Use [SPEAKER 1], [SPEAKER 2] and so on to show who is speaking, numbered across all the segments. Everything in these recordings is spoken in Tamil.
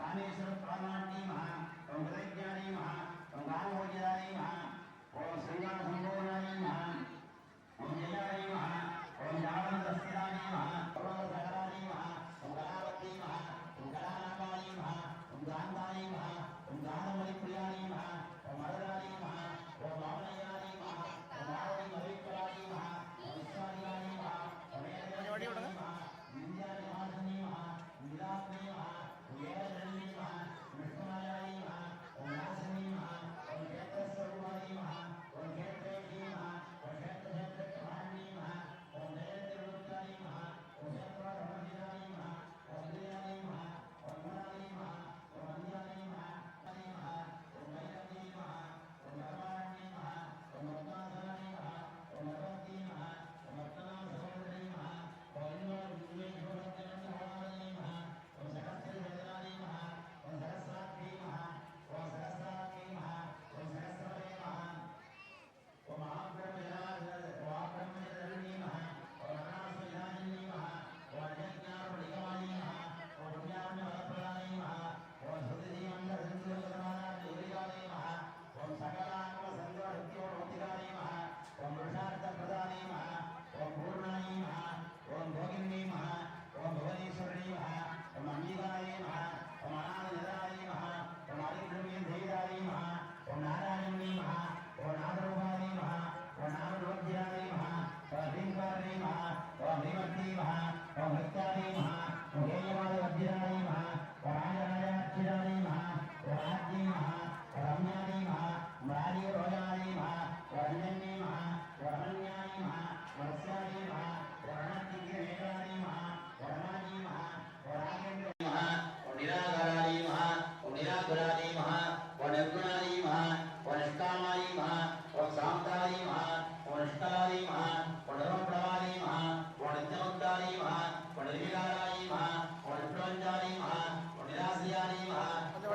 [SPEAKER 1] दानेश्वर प्राणाटी महा ओम हृदयज्ञानी महा ओम रामोज्ञानी महा ओम श्रीमान संभोनानी महा ओम जयानी महा ओम जावन दस्तिरानी महा ओम सहरानी महा ओम कलावती महा ओम कलानापानी महा ओम गांधानी महा ओम गानमणि प्रियानी महा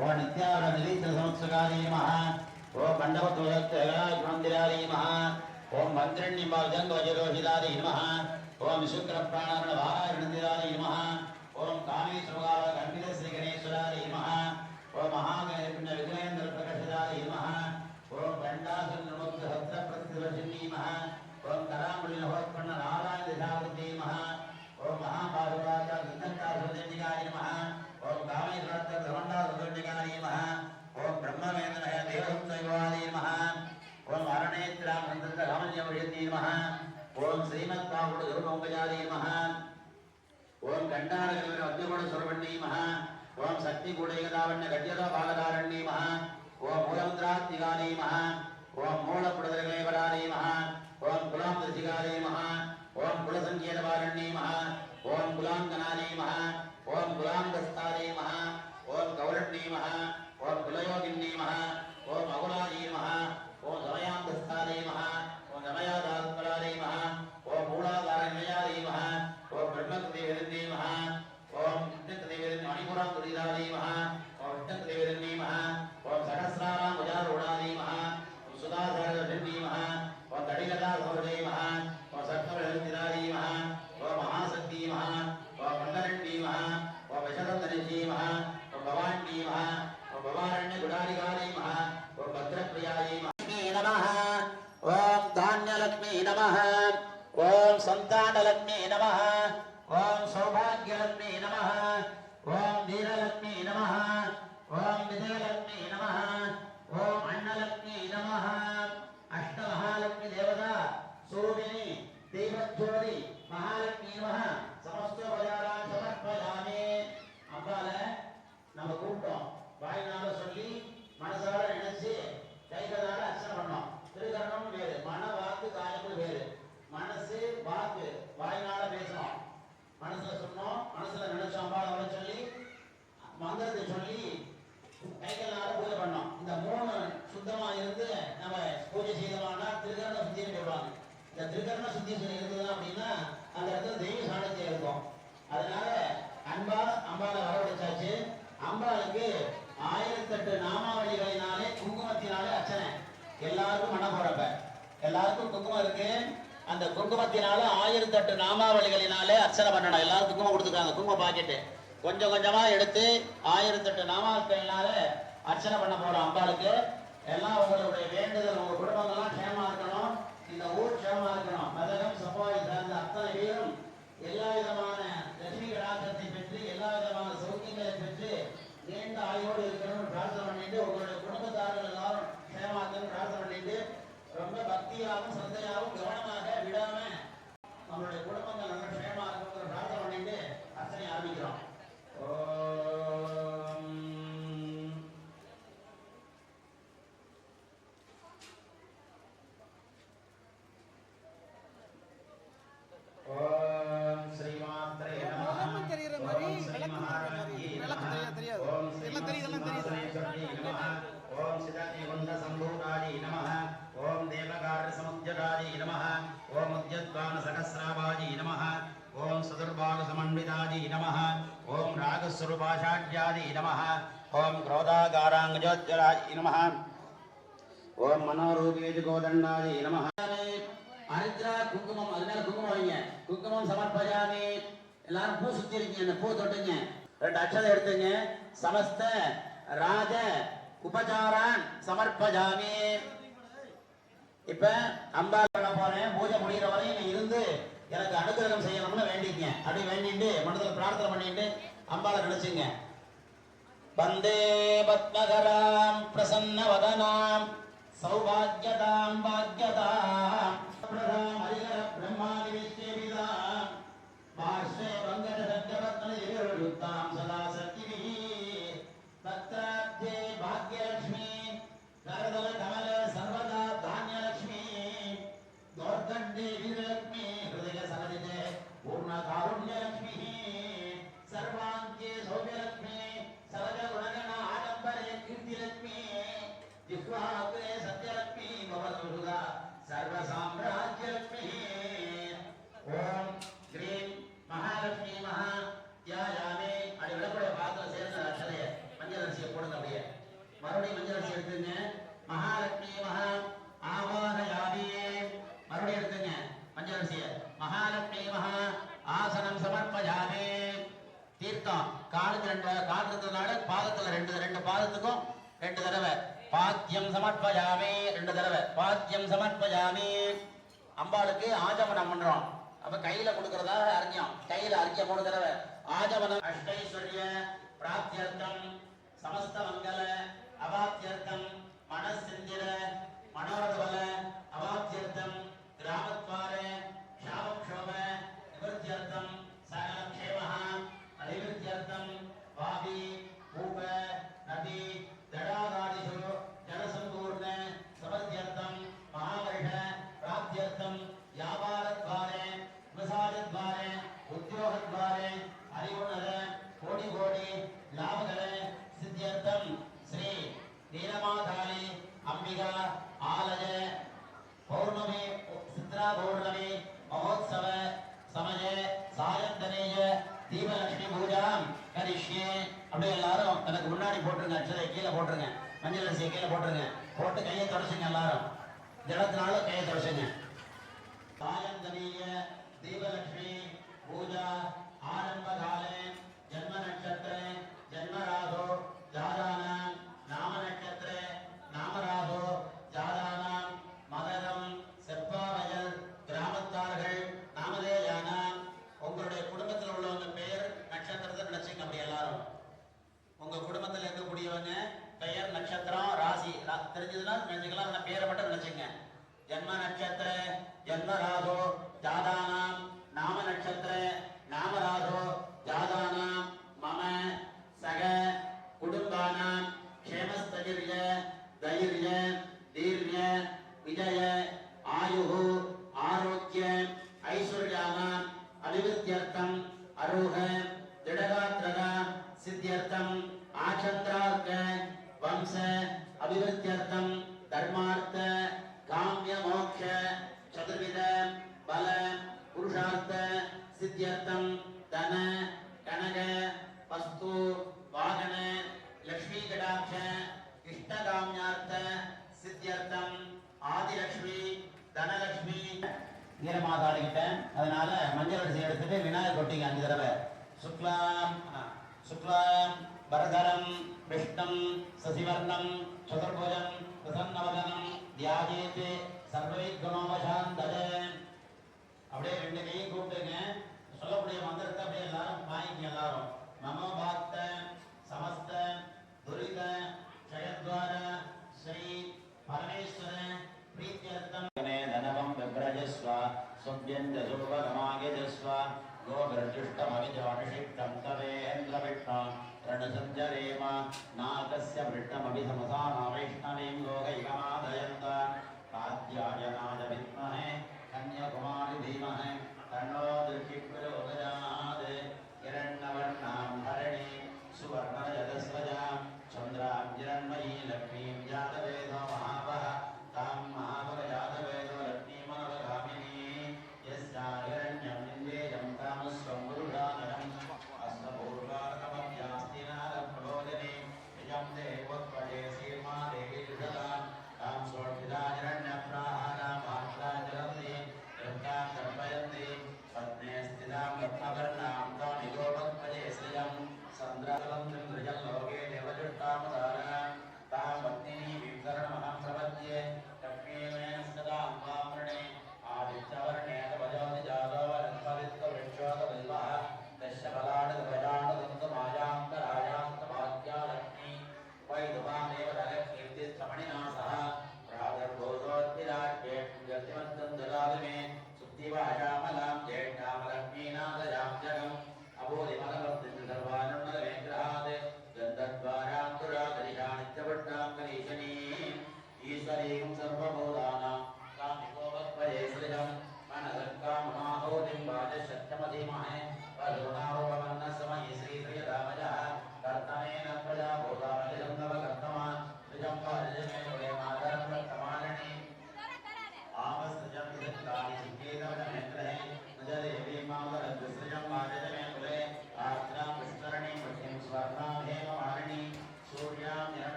[SPEAKER 1] ఓ నిత్యావరమిలీంద్ర సంవత్సరాలయ మహ ఓ పండవతోరాయ మహ ఓం మంత్రిణ్యంబాజంగజరోహిదాయ నమ ఓం శుక్ర ప్రాణారణ వారణిరాయ నమ ఓం కామేశ్వరాల కల్పిత శ్రీ గణేశ్వరాయ నమ ఓ మహాగణ విఘ్నేంద్ర ప్రకటిదాయ నమ ఓం గండాసుర నమోత్తు హస్త ప్రతిదర్శిని నమ ఓం కరాముళి నమోత్పన్న నారాయణ దిశావతి నమ ఓం మహాపార్వ தீமத்வாவுட துருமௌகஜாதே மகா ஓம் கண்டாரகரவர அத்தியோட சுரவண்ணே மகா ஓம் சக்தி கூடைகதாவண்ண கட்யதோ பாகதாரண்ணே மகா ஓம் மூலமுத்ராத்திகானே மகா ஓம் மூல புடதர்களே மகா ஓம் குலாம் திருசிகாரே மகா ஓம் குலசங்கேதவாரண்ணே மகா ஓம் குலாங்கனானே மகா ஓம் குலாங்கஸ்தாரே மகா ஓம் கௌரண்ணே மகா ஓம் குலயோகிண்ணே மகா ஓம் அகுல இந்த திருகரண சுத்தி இருந்தது அப்படின்னா அந்த இடத்துல தெய்வ சாணத்தியம் இருக்கும். அதனால அன்பா அம்பால வரவழைச்சாச்சு அம்பாளுக்கு ஆயிரத்தெட்டு நாமாவளிகளினாலே குங்குமத்தினாலே அர்ச்சனை. எல்லாருக்கும் மனம் போறப்ப எல்லாருக்கும் குங்குமம் இருக்கு. அந்த குங்குமத்தினால ஆயிரத்தெட்டு நாமாவளிகளினாலே அர்ச்சனை பண்ணணும். எல்லாரும் குங்குமம் கொடுத்துருக்காங்க. குங்கும பாக்கெட்டு. கொஞ்சம் கொஞ்சமா எடுத்து ஆயிரத்தெட்டு நாமாக்களினால அர்ச்சனை பண்ண போறோம் அம்பாளுக்கு. எல்லாம் உங்களுடைய வேண்டுதல் உங்க குடும்பங்கள்லாம் க்ஷேமா இருக்கணும். இந்த ஊர் க்ஷேமா இருக்கணும் பதகம் சப்பாய் சார்ந்த அத்தனை பேரும் எல்லா விதமான லட்சுமி கடாசத்தை பெற்று எல்லா விதமான சௌக்கியங்களை பெற்று நீண்ட ஆயோடு இருக்கணும்னு பிரார்த்தனை பண்ணிட்டு உங்களுடைய குடும்பத்தார்கள் எல்லாரும் க்ஷேமா பிரார்த்தனை பண்ணிட்டு ரொம்ப பக்தியாகவும் சந்தையாகவும் கவனமாக விடாம நம்மளுடைய குடும்பங்கள் நல்லா க்ஷேமா இருக்கணுங்கிற பிரார்த்தனை பண்ணிட்டு அர்ச்சனை ஆரம்பிக்கிறோம். ஓ ஓம் ஸ்ரீமாத்ரே நமः
[SPEAKER 2] ஓம் தெரியுற மாதிரி,
[SPEAKER 1] ஓம் ஸ்ரீ
[SPEAKER 2] விளக்கு
[SPEAKER 1] மகாராஜ்யே
[SPEAKER 2] விளக்கு
[SPEAKER 1] நமः.
[SPEAKER 2] தெரியாது, தெரியாது.
[SPEAKER 1] ஓம் ஸ்ரீ
[SPEAKER 2] எல்லாம் தெரியுது, எல்லாம் தெரியுது.
[SPEAKER 1] மகாசனேஸ்வரியே நமः. ஓம் சிதாதிகுண்ட சம்பூராஜி நமः ஓம் தேவகார சமுத்தியராஜி நமः ஓம் உத்யத்வான சகசிராபாஜி நமः ஓம் சதுர்பாக சமன்விதாஜி நமः ஓம் ராகஸ்வரூபாஷாட்யாதி நமः ஓம் பஞ்சோஜராஜ நம ஓம் மனோரூபேஜ கோதண்டாஜ நம அரித்ரா குங்குமம் அதனால குங்குமம் வைங்க. குங்குமம் சமர்ப்பயாமி எல்லாரும் பூ சுத்திருங்க அந்த பூ தொட்டுங்க. ரெண்டு அச்சதை எடுத்துங்க. சமஸ்த ராஜ உபச்சாரான் சமர்ப்பஜாமி. இப்ப அம்பா போறேன். பூஜை முடிகிற வரையும் இருந்து எனக்கு அனுகிரகம் செய்யணும்னு வேண்டிங்க அப்படி வேண்டிட்டு மனதில் பிரார்த்தனை பண்ணிட்டு அம்பாவை நினைச்சுங்க. वन्दे पद्मकरां प्रसन्नवदनां सौभाग्यतां भाग्यतां प्रदां हरिहरब्रह्मादिविश्वेविदां भाष्ये वङ्कटसत्यपत्ननिर्वृत्तां सदा தீர்த்தம் காலுக்கு ரெண்டு கால் பாதத்துல ரெண்டு ரெண்டு பாதத்துக்கும் ரெண்டு தடவை. பாத்தியம் சமர்ப்பயாமே ரெண்டு தடவை. பாத்தியம் சமர்ப்பயாமே. அம்பாளுக்கு ஆஜமனம் பண்றோம். அப்ப கையில கொடுக்கறதா அர்க்கியம்? கையில அர்க்கியம் மூணு தடவை. ஆஜமனம். அஷ்டைஸ்வரிய பிராப்தியர்த்தம் சமஸ்த மங்கள அவாத்தியர்த்தம் மனசிந்திர மனோரதவல அவாத்தியர்த்தம் கிராமத்வார ஷாபக்ஷோப நிவர்த்தியர்த்தம் சகல க்ஷேமஹ அபிவிருத்தியர்த்தம் வாபி பூப நதி दर्शन दीपलक्ष्मी पूजा आरंभ काले அதனால மஞ்சள் அரிசி எடுத்துட்டு விநாயகர் கொட்டிங்க அஞ்சு தடவை சுக்லாம் சுக்லாம் பரதரம் விஷ்ணம் சசிவர்ணம் சதுர்புஜம் பிரசன்னவதனம் தியாகேத் சர்வை குணோபசாந்தத அப்படியே ரெண்டு கையும் கூப்பிட்டுங்க சொல்லக்கூடிய மந்திரத்தை அப்படியே எல்லாரும் வாங்கிங்க எல்லாரும் மம பாக்த சமஸ்த துரித ஜயத்வார ஸ்ரீ பரமேஸ்வர பிரீத்தியர்த்தம் தனவம் விப்ரஜஸ்வ சுப்யந்தசோவ गोदर्जुष्टमविजोषिष्टन्तरेन्द्रविष्णो रणसञ्जरेम नागस्य वृष्णमभिसमसानावैष्णवीं लोकैकमादयन्त कात्यायनाय विद्महे कन्याकुमारि धीमहे तन्नो दृष्टिप्रचोदयात् हिरण्यवर्णां धरणीं सुवर्णयजस्रजां चन्द्रां हिरण्मयी लक्ष्मीं जातवेद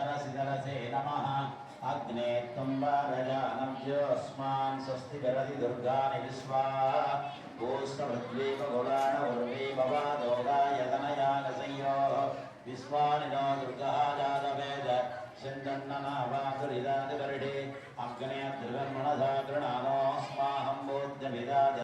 [SPEAKER 1] सरसिदरसे नमः अग्ने तुम्बारजानव्योऽस्मान् स्वस्ति गरति दुर्गाणि विश्वा पूष्णभृद्वीपगुणाणुर्वी भवादोगायतनयागसंयोः विश्वानिनो दुर्गः जातवेद शिन्दन्ननाभासुरिदादिवर्णे अग्ने दुर्गन्मणसा गृणानोऽस्माहं
[SPEAKER 2] बोध्यमिदाद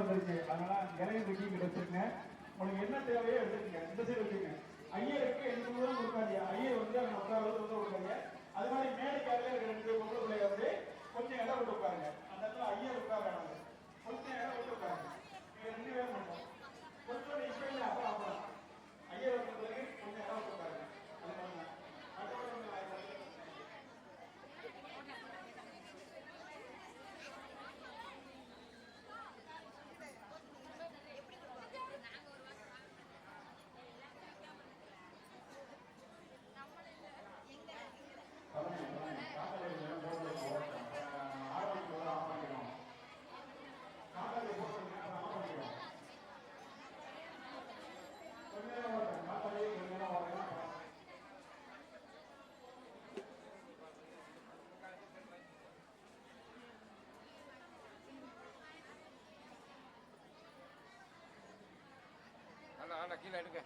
[SPEAKER 3] வந்துருச்சு அதனால நிறைய புக்கிங் கிடைச்சிருங்க உங்களுக்கு என்ன தேவையோ எடுத்துருக்கீங்க இந்த சைடு வச்சுங்க ஐயருக்கு எந்த முதலும் கொடுக்காதீங்க. ஐயர் வந்து அங்கே உட்கார வந்து கொடுக்காதீங்க அது மாதிரி மேடைக்காரே ரெண்டு
[SPEAKER 4] வேண்டாம் கீழே எடுக்க